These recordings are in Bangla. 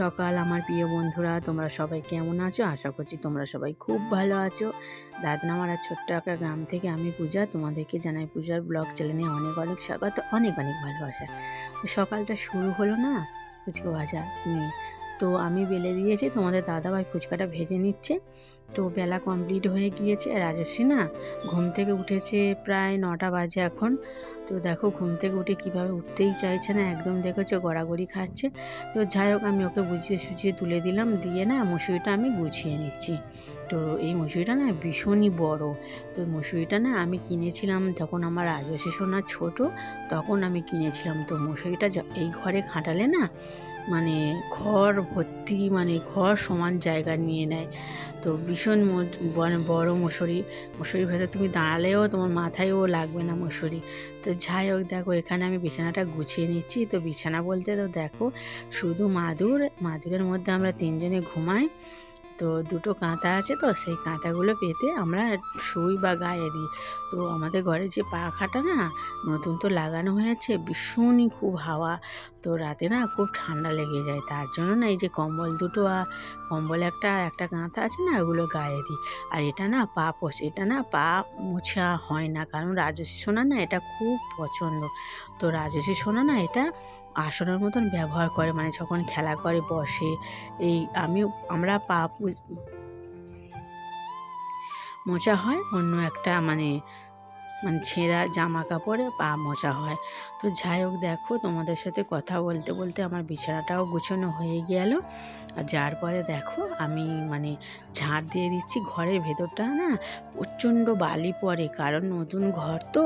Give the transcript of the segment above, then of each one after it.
সকাল, আমার প্রিয় বন্ধুরা। তোমরা সবাই কেমন আছো? আশা করছি তোমরা সবাই খুব ভালো আছো। দাদনামারা ছোট্ট একটা গ্রাম থেকে আমি পূজা, তোমাদেরকে জানাই পূজার ব্লগ চ্যানেলে অনেক অনেক স্বাগত, অনেক অনেক ভালোবাসা। সকালটা শুরু হলো না? ফুচকা ভাজা নিয়ে তো আমি বেলে দিয়েছি, তোমাদের দাদাভাই ফুচকাটা ভেজে নিচ্ছে। তো বেলা কমপ্লিট হয়ে গিয়েছে। রাজস্বী না ঘুম থেকে উঠেছে প্রায় নটা বাজে এখন। তো দেখো ঘুম থেকে উঠে কীভাবে উঠতেই চাইছে না, একদম দেখেছ গড়াগড়ি খাচ্ছে। তো যাই হোক, আমি ওকে বুঝিয়ে সুঝিয়ে তুলে দিলাম, দিয়ে না মুসুরিটা আমি গুছিয়ে নিচ্ছি। তো এই মুসুরিটা না ভীষণই বড়। তো মুসুরিটা না আমি কিনেছিলাম যখন আমার রাজস্বী সোনা ছোটো, তখন আমি কিনেছিলাম। তো মুসুরিটা এই ঘরে খাটালে না মানে ঘর ভর্তি মানে ঘর সমান জায়গা নিয়ে নেয়। তো ভীষণ মানে বড় মশুরি। মশুরির ভেতর তুমি দাঁড়ালেও তোমার মাথায়ও লাগবে না মশুরি। তো যাই হোক, দেখো, এখানে আমি বিছানাটা গুছিয়ে নিচ্ছি। তো বিছানা বলতে তো দেখো, শুধু মাদুর, মাদুরের মধ্যে আমরা তিনজনে ঘুমাই। তো দুটো কাঁথা আছে তো সেই কাঁথাগুলো পেতে আমরা শুই বা গায়ে দিই। তো আমাদের ঘরে যে পাখাটা না, নতুন তো লাগানো হয়েছে, ভীষণই খুব হাওয়া। তো রাতে না খুব ঠান্ডা লেগে যায়, তার জন্য না এই যে কম্বল দুটো আর কম্বল একটা আর একটা কাঁথা আছে না, ওগুলো গায়ে দিই। আর এটা না পা পোষে এটা না পা মোছা হয় না, কারণ রাজস্বী সোনা না এটা খুব পছন্দ। তো রাজস্বী সোনা না এটা আসনের মতন ব্যবহার করে মানে যখন খেলা করে, বসে, এই আমি, আমরা পা মোচা হয় অন্য একটা মানে মানে ছেঁড়া জামা কাপড়ে পা মোছা হয়। তো যাই হোক দেখো, তোমাদের সাথে কথা বলতে বলতে আমার বিছানাটাও গুছানো হয়ে গেল। আর যার পরে দেখো, আমি মানে ঝাড় দিয়ে দিচ্ছি, ঘরের ভেতরটা না প্রচণ্ড বালি পড়ে, কারণ নতুন ঘর তো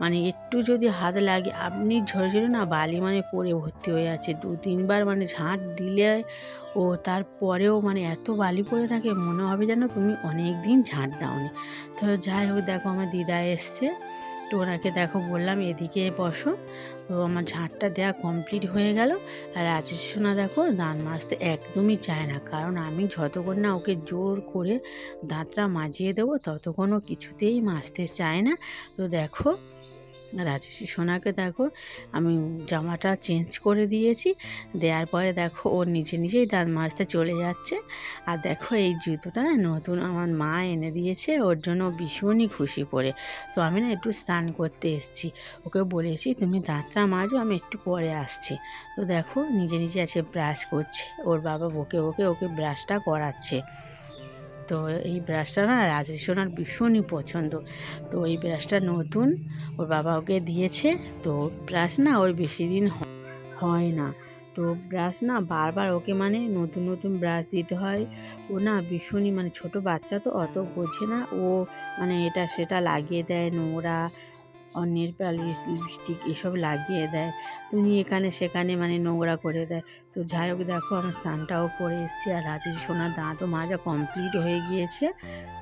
মানে একটু যদি হাত লাগে, আপনি ঝরে ঝরে না বালি মানে পড়ে ভর্তি হয়ে আছে। দু তিনবার মানে ঝাঁট দিলে ও তারপরেও মানে এত বালি পড়ে থাকে, মনে হবে যেন তুমি অনেক দিন ঝাঁট দাওনি। তো যাই হোক, দেখো আমার দিদা এসছে। তো ওনাকে দেখো বললাম, এদিকে বসো। তো আমার ঝাঁটটা দেওয়া কমপ্লিট হয়ে গেল। আর রাজেশ সোনা দেখো দাঁত মাজতে একদমই চায় না। কারণ আমি যতক্ষণ না ওকে জোর করে দাঁতটা মাজিয়ে দেবো, ততক্ষণ ও কিছুতেই মাজতে চায় না। তো দেখো রাজস্বী সোনাকে দেখো, আমি জামাটা চেঞ্জ করে দিয়েছি। দেওয়ার পরে দেখো ও নিজে নিজেই দাঁত মাজতে চলে যাচ্ছে। আর দেখো এই জুতোটা না নতুন আমার মা এনে দিয়েছে, ওর জন্য ভীষণই খুশি পড়ে তো আমি না একটু স্নান করতে এসেছি। ওকে বলেছি, তুমি দাঁতটা মাজো, আমি একটু পরে আসছি। তো দেখো নিজে নিজে আছে ব্রাশ করছে, ওর বাবা বকে বকে ওকে ব্রাশটা করাচ্ছে। তো এই ব্রাশটা না রাজেশ সোনার ভীষণই পছন্দ। তো এই ব্রাশটা নতুন, ওর বাবা ওকে দিয়েছে, তো ব্রাশ না ওর বেশি দিন হয় না। তো ব্রাশ না বারবার ওকে মানে নতুন নতুন ব্রাশ দিতে হয়। ও না ভীষণই মানে ছোট বাচ্চা তো অত বোঝে না। ও মানে এটা সেটা লাগিয়ে দেয় নোংরা অন্যের পালিশ লিপস্টিক এসব লাগিয়ে দেয়। তুমি এখানে সেখানে মানে নোংরা করে দেয়। তো যাই হোক, দেখো আমার স্নানটাও করে এসেছি আর রাজেশ সোনার দাঁতও মাজা কমপ্লিট হয়ে গিয়েছে।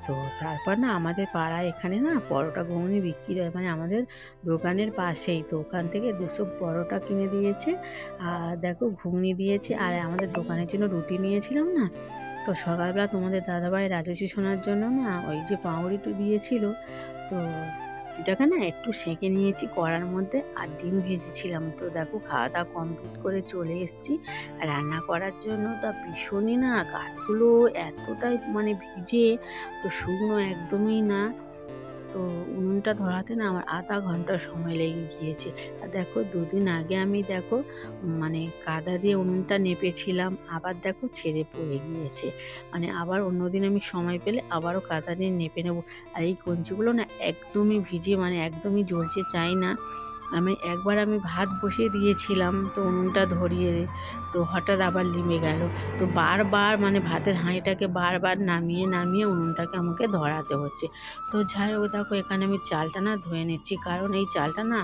তো তারপর না আমাদের পাড়ায় এখানে না পরোটা ঘুগনি বিক্রি হয়। মানে আমাদের দোকানের পাশেই তো ওখান থেকে দুশো পরোটা কিনে দিয়েছে। আর দেখো ঘুগনি দিয়েছে আর আমাদের দোকানের জন্য রুটি নিয়েছিলাম না। তো সকালবেলা তোমাদের দাদাভাই রাজস্বী শোনার জন্য না ওই যে পাউরুটি দিয়েছিল। তো এটাকে না একটু সেঁকে নিয়েছি কড়ার মধ্যে আর ডিম ভেজেছিলাম। তো দেখো খাওয়া দাওয়া কমপ্লিট করে চলে এসেছি। রান্না করার জন্য তা ভীষণই না, কাঠগুলো এতটাই মানে ভিজে তো শুকনো একদমই না। তো উনুনটা ধরাতে না আমার আধা ঘণ্টা সময় লেগে গিয়েছে। আর দেখো দুদিন আগে আমি দেখো মানে কাদা দিয়ে উনুনটা নেপেছিলাম, আবার দেখো ছেড়ে পড়ে গিয়েছে। মানে আবার অন্যদিন আমি সময় পেলে আবারও কাদা দিয়ে নেপে নেব। আর এই কঞ্চিগুলো না একদমই ভিজে মানে একদমই জ্বলছে, চাই না আমি একবার আমি ভাত বসিয়ে দিয়েছিলাম, তো উনুনটা ধরিয়ে তো হঠাৎ আবার লিমে গেল। তো বারবার মানে ভাতের হাঁড়িটাকে বারবার নামিয়ে নামিয়ে উনুনটাকে আমাকে ধরাতে হচ্ছে। তো যাই হোক, দেখো এখানে আমি চালটা না ধুয়ে নিচ্ছি, কারণ এই চালটা না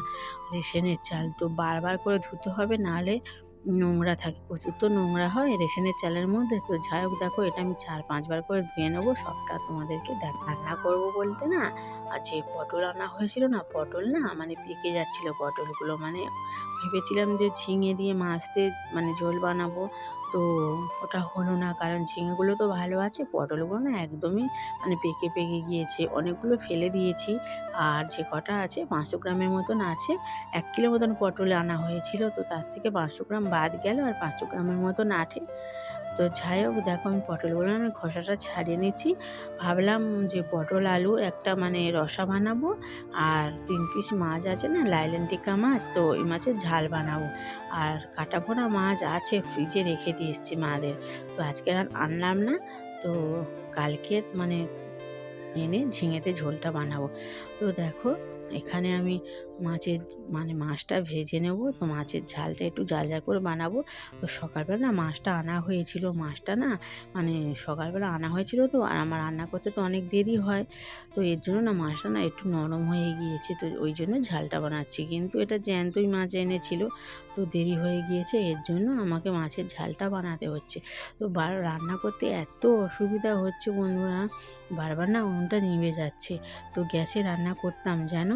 রেশনের চাল। তো বারবার করে ধুতে হবে, নাহলে নোংরা থাকে। প্রচুর তো নোংরা হয় রেশনের চালের মধ্যে। তো যাই হোক, দেখো এটা আমি চার পাঁচবার করে ধুয়ে নেব। সবটা তোমাদেরকে দেখ, রান্না করব বলতে না। আর যে পটল আনা হয়েছিল না, পটল না মানে পেকে যাচ্ছিল পটলগুলো। মানে ভেবেছিলাম যে ঝিঙে দিয়ে মাছতে মানে ঝোল বানাবো। তো ওটা হলো না। কারণ ঝিঙেগুলো তো ভালো আছে, পটলগুলো না একদমই মানে পেকে পেকে গিয়েছে। অনেকগুলো ফেলে দিয়েছি। আর যে কটা আছে, পাঁচশো গ্রামের মতন আছে। এক কিলো মতন পটল আনা হয়েছিল, তো তার থেকে পাঁচশো গ্রাম বাদ গেল আর পাঁচশো গ্রামের মতন আঠে তো যাই হোক, দেখো আমি পটলগুলো আমি খোসাটা ছাড়িয়ে নিচ্ছি। ভাবলাম যে পটল, আলু একটা মানে রসা বানাবো আর তিন পিস মাছ আছে না, লাইলেন টিকা মাছ, তো ওই মাছের ঝাল বানাবো। আর কাটা পোড়া মাছ আছে, ফ্রিজে রেখে দিয়ে এসেছি মাদের। তো আজকে আর আনলাম না, তো কালকের মানে এনে ঝিঙেতে ঝোলটা বানাবো। তো দেখো এখানে আমি মাছের মানে মাছটা ভেজে নেব। তো মাছের ঝালটা একটু জাল জাল করে বানাবো। তো সকালবেলা না মাছটা আনা হয়েছিল, মাছটা না মানে সকালবেলা আনা হয়েছিল তো, আর আমার রান্না করতে তো অনেক দেরি হয়। তো এর জন্য না মাছটা না একটু নরম হয়ে গিয়েছে, তো ওই জন্য ঝালটা বানাচ্ছি। কিন্তু এটা জ্যান্তই মাছ এনেছিল, তো দেরি হয়ে গিয়েছে, এর জন্য আমাকে মাছের ঝালটা বানাতে হচ্ছে। তো বার, রান্না করতে এত অসুবিধা হচ্ছে বন্ধুরা, বারবার না উনুনটা নিভে যাচ্ছে। তো গ্যাসে রান্না করতাম, জানো?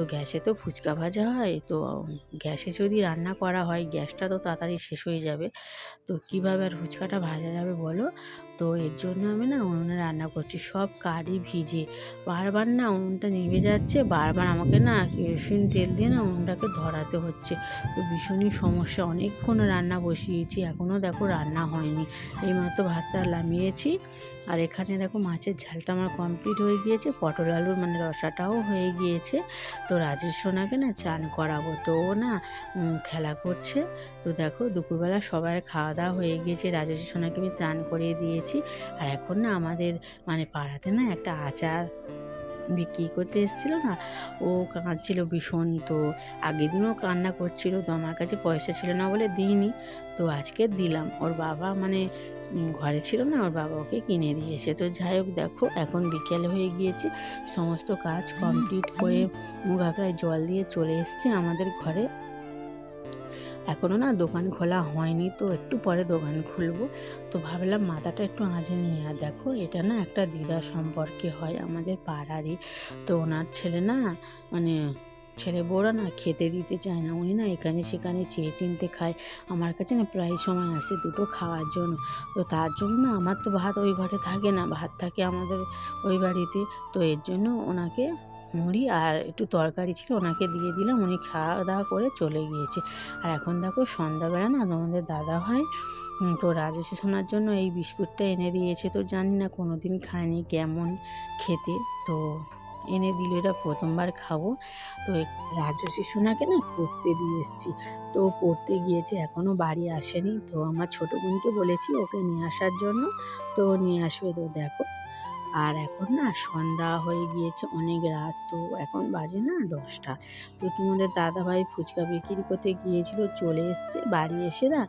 তো গ্যাসে তো ফুচকা ভাজা হয়, তো গ্যাসে যদি রান্না করা হয়, গ্যাসটা তো তাড়াতাড়ি শেষ হয়ে যাবে। তো কীভাবে আর ফুচকাটা ভাজা যাবে বলো? তো এর জন্য আমি না উনুনে রান্না করছি, সব কারি ভিজে। বারবার না উনুনটা নিভে যাচ্ছে, বারবার আমাকে না কেরোসিন তেল দিয়ে না উনুনটাকে ধরাতে হচ্ছে। তো ভীষণই সমস্যা, অনেকক্ষণ রান্না বসিয়েছি, এখনও দেখো রান্না হয়নি। এইমাত্র ভাতটা নামিয়েছি, আর এখানে দেখো মাছের ঝালটা আমার কমপ্লিট হয়ে গিয়েছে, পটল আলুর মানে রসাটাও হয়ে গিয়েছে। তো রাজেশ সোনাকে না চান করাবো, তো ও না খেলা করছে। তো দেখো দুপুরবেলা সবার খাওয়া দাওয়া হয়ে গিয়েছে রাজেশ সোনাকে আমি চান করিয়ে দিয়েছি। আর এখন না আমাদের মানে পাড়াতে না একটা আচার বিক্রি করতে এসেছিল না, ও কাঁদছিল ভীষণ। তো আগের দিনও কান্না করছিল, তো আমার কাছে পয়সা ছিল না বলে দিইনি। তো আজকে দিলাম। ওর বাবা মানে ঘরে ছিল না, ওর বাবা ওকে কিনে দিয়েছে। তো যাই হোক, দেখো, এখন বিকেল হয়ে গিয়েছে। সমস্ত কাজ কমপ্লিট করে মুখ হাতায় জল দিয়ে চলে এসছে আমাদের ঘরে। এখনও না দোকান খোলা হয়নি, তো একটু পরে দোকান খুলবো। তো ভাবলাম মাথাটা একটু আজে নিয়ে আর দেখো, এটা না একটা দিদা সম্পর্কে হয় আমাদের পাড়ারই। তো ওনার ছেলে না মানে ছেলে বউরা না, খেতে দিতে চায় না। উনি না এখানে সেখানে চেয়ে চিনতে খায়। আমার কাছে না প্রায় সময় আসে দুটো খাওয়ার জন্য। তো তার জন্য না আমার তো ভাত ওই ঘরে থাকে না, ভাত থাকে আমাদের ওই বাড়িতে। তো এর জন্য ওনাকে মুড়ি আর একটু তরকারি ছিল ওনাকে দিয়ে দিলাম। উনি খাওয়া দাওয়া করে চলে গিয়েছে। আর এখন দেখো সন্ধ্যাবেলা না তোমাদের দাদা ভাই তো রাজস্বী শোনার জন্য এই বিস্কুটটা এনে দিয়েছে। তো জানি না কোনো দিন খায়নি, কেমন খেতে। তো এনে দিল, এটা প্রথমবার খাব। তো রাজস্বী সোনাকে না পড়তে দিয়ে এসেছি। তো পড়তে গিয়েছে এখনও বাড়ি আসেনি। তো আমার ছোটো বোনকে বলেছি ওকে নিয়ে আসার জন্য। তো নিয়ে আসবে, তো দেখো। আর এখন না সন্ধ্যা হয়ে গিয়েছে, অনেক রাত। তো এখন বাজে না দশটা। তো তোমাদের দাদাভাই ফুচকা বিক্রি করতে গিয়েছিল, চলে এসছে বাড়ি এসে না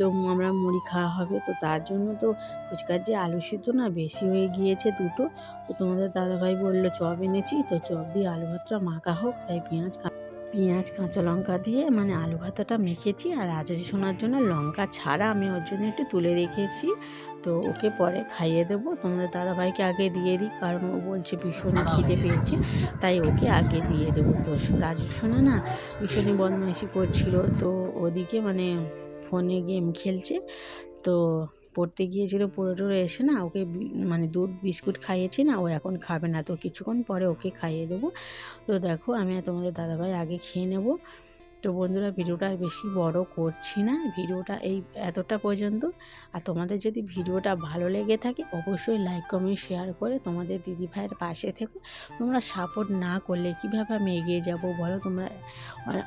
তো আমরা মুড়ি খাওয়া হবে। তো তার জন্য তো ফুচকার যে আলু সিদ্ধ না বেশি হয়ে গিয়েছে দুটো। তো তোমাদের দাদাভাই বলল চপ এনেছি তো চপ দিয়ে আলু ভাতটা মাখা হোক। তাই পেঁয়াজ পেঁয়াজ কাঁচা লঙ্কা দিয়ে মানে আলু ভাতাটা মেখেছি। আর রাজা শোনার জন্য লঙ্কা ছাড়া আমি ওর জন্য একটু তুলে রেখেছি। তো ওকে পরে খাইয়ে দেবো। তোমাদের দাদাভাইকে আগে দিয়ে দিই কারণ ও বলছে ভীষণ খিদে পেয়েছে। তাই ওকে আগে দিয়ে দেবো। তো রাজু সোনা না ভীষণই বদমাইশি করছিল। তো ওদিকে মানে ফোনে গেম খেলছে। তো পড়তে গিয়েছিল পড়ে টড়ে এসে না ওকে মানে দুধ, বিস্কুট খাইয়েছি না, ও এখন খাবে না। তো কিছুক্ষণ পরে ওকে খাইয়ে দেবো। তো দেখো আমি তোমাদের দাদাভাই আগে খেয়ে নেব। তো বন্ধুরা ভিডিওটা বেশি বড় করছি না। ভিডিওটা এই এতটা পর্যন্ত। আর তোমাদের যদি ভিডিওটা ভালো লেগে থাকে, অবশ্যই লাইক কমেন্ট শেয়ার করে তোমাদের দিদি ভাইয়ের পাশে থেকো। তোমরা সাপোর্ট না করলে কীভাবে আমি এগিয়ে যাব বলো? তোমরা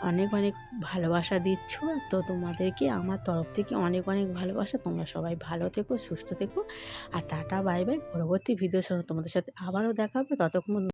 অনেক অনেক ভালোবাসা দিচ্ছ। তো তোমাদেরকে আমার তরফ থেকে অনেক অনেক ভালোবাসা। তোমরা সবাই ভালো থেকো, সুস্থ থেকো। আর টাটা বাই বাই পরবর্তী সঙ্গে তোমাদের সাথে আবারও দেখা হবে। ততক্ষণ